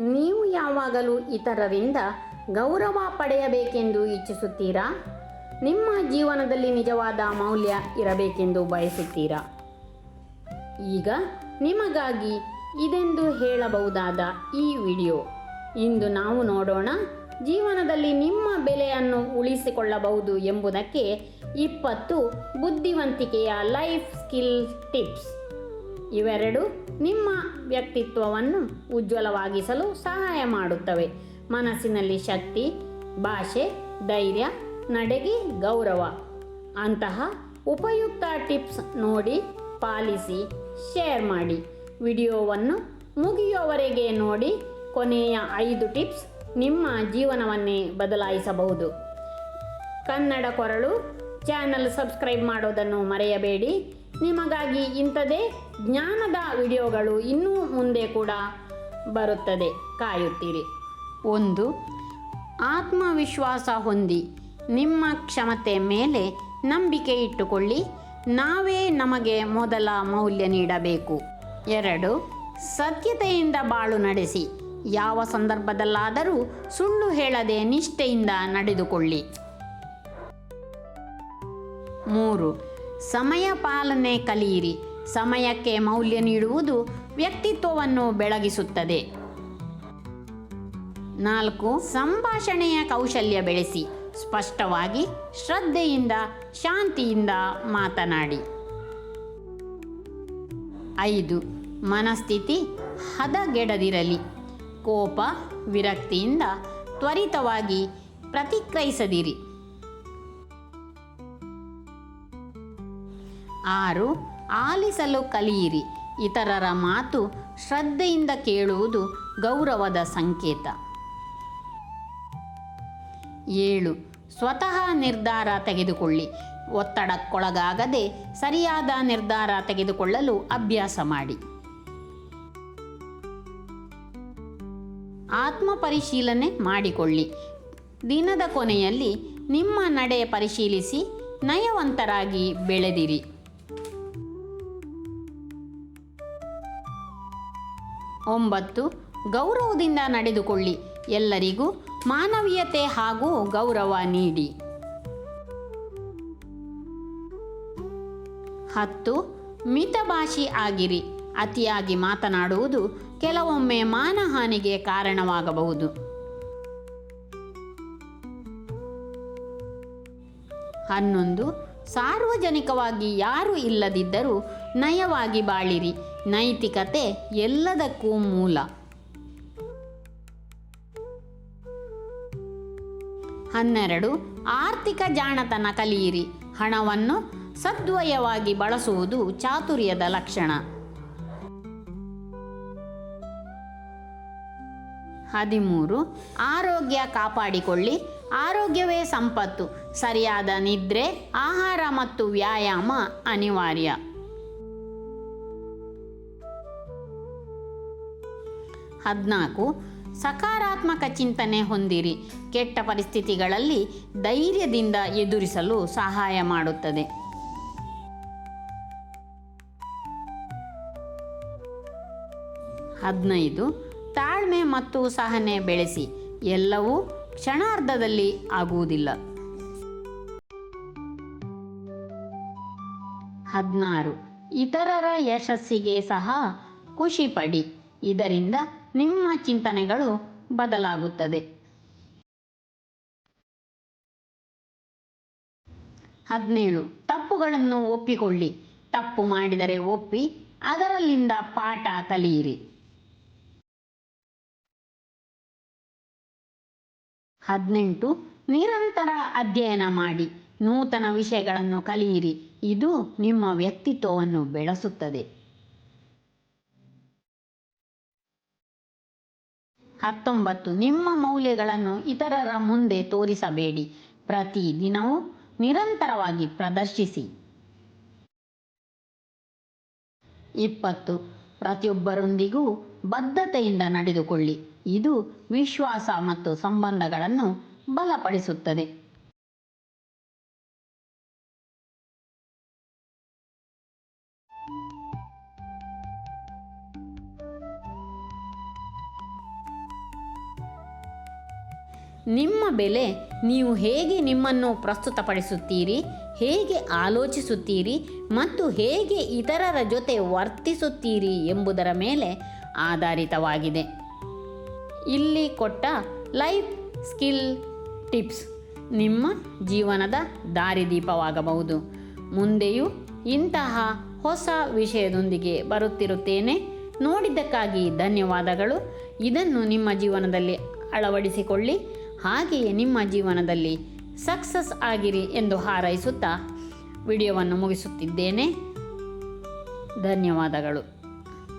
ನೀವು ಯಾವಾಗಲೂ ಇತರರಿಂದ ಗೌರವ ಪಡೆಯಬೇಕೆಂದು ಇಚ್ಛಿಸುತ್ತೀರಾ? ನಿಮ್ಮ ಜೀವನದಲ್ಲಿ ನಿಜವಾದ ಮೌಲ್ಯ ಇರಬೇಕೆಂದು ಬಯಸುತ್ತೀರಾ? ಈಗ ನಿಮಗಾಗಿ ಇದೆಂದು ಹೇಳಬಹುದಾದ ಈ ವಿಡಿಯೋ. ಇಂದು ನಾವು ನೋಡೋಣ ಜೀವನದಲ್ಲಿ ನಿಮ್ಮ ಬೆಲೆಯನ್ನು ಉಳಿಸಿಕೊಳ್ಳಬಹುದು ಎಂಬುದಕ್ಕೆ ಇಪ್ಪತ್ತು ಬುದ್ಧಿವಂತಿಕೆಯ ಲೈಫ್ ಸ್ಕಿಲ್ ಟಿಪ್ಸ್. ಇವೆರಡು ನಿಮ್ಮ ವ್ಯಕ್ತಿತ್ವವನ್ನು ಉಜ್ವಲವಾಗಿಸಲು ಸಹಾಯ ಮಾಡುತ್ತವೆ. ಮನಸ್ಸಿನಲ್ಲಿ ಶಕ್ತಿ, ಭಾಷೆ, ಧೈರ್ಯ, ನಡೆಗೆ ಗೌರವ. ಅಂತಹ ಉಪಯುಕ್ತ ಟಿಪ್ಸ್ ನೋಡಿ, ಪಾಲಿಸಿ, ಶೇರ್ ಮಾಡಿ. ವಿಡಿಯೋವನ್ನು ಮುಗಿಯುವವರೆಗೆ ನೋಡಿ, ಕೊನೆಯ ಐದು ಟಿಪ್ಸ್ ನಿಮ್ಮ ಜೀವನವನ್ನೇ ಬದಲಾಯಿಸಬಹುದು. ಕನ್ನಡ ಕೊರಳು, ಚಾನಲ್ ಸಬ್ಸ್ಕ್ರೈಬ್ ಮಾಡೋದನ್ನು ಮರೆಯಬೇಡಿ. ನಿಮಗಾಗಿ ಇಂಥದೇ ಜ್ಞಾನದ ವಿಡಿಯೋಗಳು ಇನ್ನೂ ಮುಂದೆ ಕೂಡ ಬರುತ್ತದೆ. ಕಾಯುತ್ತೀರಿ. ಒಂದು, ಆತ್ಮವಿಶ್ವಾಸ ಹೊಂದಿ ನಿಮ್ಮ ಕ್ಷಮತೆ ಮೇಲೆ ನಂಬಿಕೆ ಇಟ್ಟುಕೊಳ್ಳಿ. ನಾವೇ ನಮಗೆ ಮೊದಲ ಮೌಲ್ಯ ನೀಡಬೇಕು. ಎರಡು, ಸತ್ಯತೆಯಿಂದ ಬಾಳು ನಡೆಸಿ. ಯಾವ ಸಂದರ್ಭದಲ್ಲಾದರೂ ಸುಳ್ಳು ಹೇಳದೆ ನಿಷ್ಠೆಯಿಂದ ನಡೆದುಕೊಳ್ಳಿ. ಮೂರು ಸಮಯ ಪಾಲನೆ ಕಲಿಯಿರಿ. ಸಮಯಕ್ಕೆ ಮೌಲ್ಯ ನೀಡುವುದು ವ್ಯಕ್ತಿತ್ವವನ್ನು ಬೆಳಗಿಸುತ್ತದೆ. ನಾಲ್ಕು, ಸಂಭಾಷಣೆಯ ಕೌಶಲ್ಯ ಬೆಳೆಸಿ. ಸ್ಪಷ್ಟವಾಗಿ ಶ್ರದ್ಧೆಯಿಂದ, ಶಾಂತಿಯಿಂದ ಮಾತನಾಡಿ. ಐದು, ಮನಸ್ಥಿತಿ ಹದಗೆಡದಿರಲಿ. ಕೋಪ, ವಿರಕ್ತಿಯಿಂದ ತ್ವರಿತವಾಗಿ ಪ್ರತಿಕ್ರಿಯಿಸದಿರಿ. ಆರು, ಆಲಿಸಲು ಕಲಿಯಿರಿ. ಇತರರ ಮಾತು ಶ್ರದ್ಧೆಯಿಂದ ಕೇಳುವುದು ಗೌರವದ ಸಂಕೇತ. ಏಳು, ಸ್ವತಃ ನಿರ್ಧಾರ ತೆಗೆದುಕೊಳ್ಳಿ. ಒತ್ತಡಕ್ಕೊಳಗಾಗದೆ ಸರಿಯಾದ ನಿರ್ಧಾರ ತೆಗೆದುಕೊಳ್ಳಲು ಅಭ್ಯಾಸ ಮಾಡಿ. ಆತ್ಮ ಪರಿಶೀಲನೆ ಮಾಡಿಕೊಳ್ಳಿ. ದಿನದ ಕೊನೆಯಲ್ಲಿ ನಿಮ್ಮ ನಡೆ ಪರಿಶೀಲಿಸಿ, ನಯವಂತರಾಗಿ ಬೆಳೆದಿರಿ. ಒಂಬತ್ತು, ಗೌರವದಿಂದ ನಡೆದುಕೊಳ್ಳಿ. ಎಲ್ಲರಿಗೂ ಮಾನವೀಯತೆ ಹಾಗೂ ಗೌರವ ನೀಡಿ. ಹತ್ತು, ಮಿತಭಾಷಿ ಆಗಿರಿ. ಅತಿಯಾಗಿ ಮಾತನಾಡುವುದು ಕೆಲವೊಮ್ಮೆ ಮಾನಹಾನಿಗೆ ಕಾರಣವಾಗಬಹುದು. ಹನ್ನೊಂದು, ಸಾರ್ವಜನಿಕವಾಗಿ ಯಾರು ಇಲ್ಲದಿದ್ದರೂ ನಯವಾಗಿ ಬಾಳಿರಿ. ನೈತಿಕತೆ ಎಲ್ಲದಕ್ಕೂ ಮೂಲ. ಹನ್ನೆರಡು, ಆರ್ಥಿಕ ಜಾಣತನ ಕಲಿಯಿರಿ. ಹಣವನ್ನು ಸದ್ವಯವಾಗಿ ಬಳಸುವುದು ಚಾತುರ್ಯದ ಲಕ್ಷಣ. ಹದಿಮೂರು, ಆರೋಗ್ಯ ಕಾಪಾಡಿಕೊಳ್ಳಿ. ಆರೋಗ್ಯವೇ ಸಂಪತ್ತು. ಸರಿಯಾದ ನಿದ್ರೆ, ಆಹಾರ ಮತ್ತು ವ್ಯಾಯಾಮ ಅನಿವಾರ್ಯ. ಹದಿನಾಲ್ಕು, ಸಕಾರಾತ್ಮಕ ಚಿಂತನೆ ಹೊಂದಿರಿ. ಕೆಟ್ಟ ಪರಿಸ್ಥಿತಿಗಳಲ್ಲಿ ಧೈರ್ಯದಿಂದ ಎದುರಿಸಲು ಸಹಾಯ ಮಾಡುತ್ತದೆ. ಹದಿನೈದು, ತಾಳ್ಮೆ ಮತ್ತು ಸಹನೆ ಬೆಳೆಸಿ. ಎಲ್ಲವೂ ಕ್ಷಣಾರ್ಧದಲ್ಲಿ ಆಗುವುದಿಲ್ಲ. ಹದಿನಾರು, ಇತರರ ಯಶಸ್ಸಿಗೆ ಸಹ ಖುಷಿ ಪಡಿ ಇದರಿಂದ ನಿಮ್ಮ ಚಿಂತನೆಗಳು ಬದಲಾಗುತ್ತದೆ. ಹದಿನೇಳು, ತಪ್ಪುಗಳನ್ನು ಒಪ್ಪಿಕೊಳ್ಳಿ. ತಪ್ಪು ಮಾಡಿದರೆ ಒಪ್ಪಿ, ಅದರಲ್ಲಿಂದ ಪಾಠ ಕಲಿಯಿರಿ. ಹದಿನೆಂಟು, ನಿರಂತರ ಅಧ್ಯಯನ ಮಾಡಿ. ನೂತನ ವಿಷಯಗಳನ್ನು ಕಲಿಯಿರಿ. ಇದು ನಿಮ್ಮ ವ್ಯಕ್ತಿತ್ವವನ್ನು ಬೆಳೆಸುತ್ತದೆ. ಹತ್ತೊಂಬತ್ತು, ನಿಮ್ಮ ಮೌಲ್ಯಗಳನ್ನು ಇತರರ ಮುಂದೆ ತೋರಿಸಬೇಡಿ. ಪ್ರತಿ ದಿನವೂ ನಿರಂತರವಾಗಿ ಪ್ರದರ್ಶಿಸಿ. ಇಪ್ಪತ್ತು, ಪ್ರತಿಯೊಬ್ಬರೊಂದಿಗೂ ಬದ್ಧತೆಯಿಂದ ನಡೆದುಕೊಳ್ಳಿ. ಇದು ವಿಶ್ವಾಸ ಮತ್ತು ಸಂಬಂಧಗಳನ್ನು ಬಲಪಡಿಸುತ್ತದೆ. ನಿಮ್ಮ ಬೆಲೆ ನೀವು ಹೇಗೆ ನಿಮ್ಮನ್ನು ಪ್ರಸ್ತುತಪಡಿಸುತ್ತೀರಿ, ಹೇಗೆ ಆಲೋಚಿಸುತ್ತೀರಿ ಮತ್ತು ಹೇಗೆ ಇತರರ ಜೊತೆ ವರ್ತಿಸುತ್ತೀರಿ ಎಂಬುದರ ಮೇಲೆ ಆಧಾರಿತವಾಗಿದೆ. ಇಲ್ಲಿ ಕೊಟ್ಟ ಲೈಫ್ ಸ್ಕಿಲ್ ಟಿಪ್ಸ್. ನಿಮ್ಮ ಜೀವನದ ದಾರಿದೀಪವಾಗಬಹುದು. ಮುಂದೆಯೂ ಇಂತಹ ಹೊಸ ವಿಷಯದೊಂದಿಗೆ ಬರುತ್ತಿರುತ್ತೇನೆ. ನೋಡಿದ್ದಕ್ಕಾಗಿ ಧನ್ಯವಾದಗಳು. ಇದನ್ನು ನಿಮ್ಮ ಜೀವನದಲ್ಲಿ ಅಳವಡಿಸಿಕೊಳ್ಳಿ. ಹಾಗೆಯೇ ನಿಮ್ಮ ಜೀವನದಲ್ಲಿ ಸಕ್ಸಸ್ ಆಗಿರಿ ಎಂದು ಹಾರೈಸುತ್ತಾ ವಿಡಿಯೋವನ್ನು ಮುಗಿಸುತ್ತಿದ್ದೇನೆ. ಧನ್ಯವಾದಗಳು.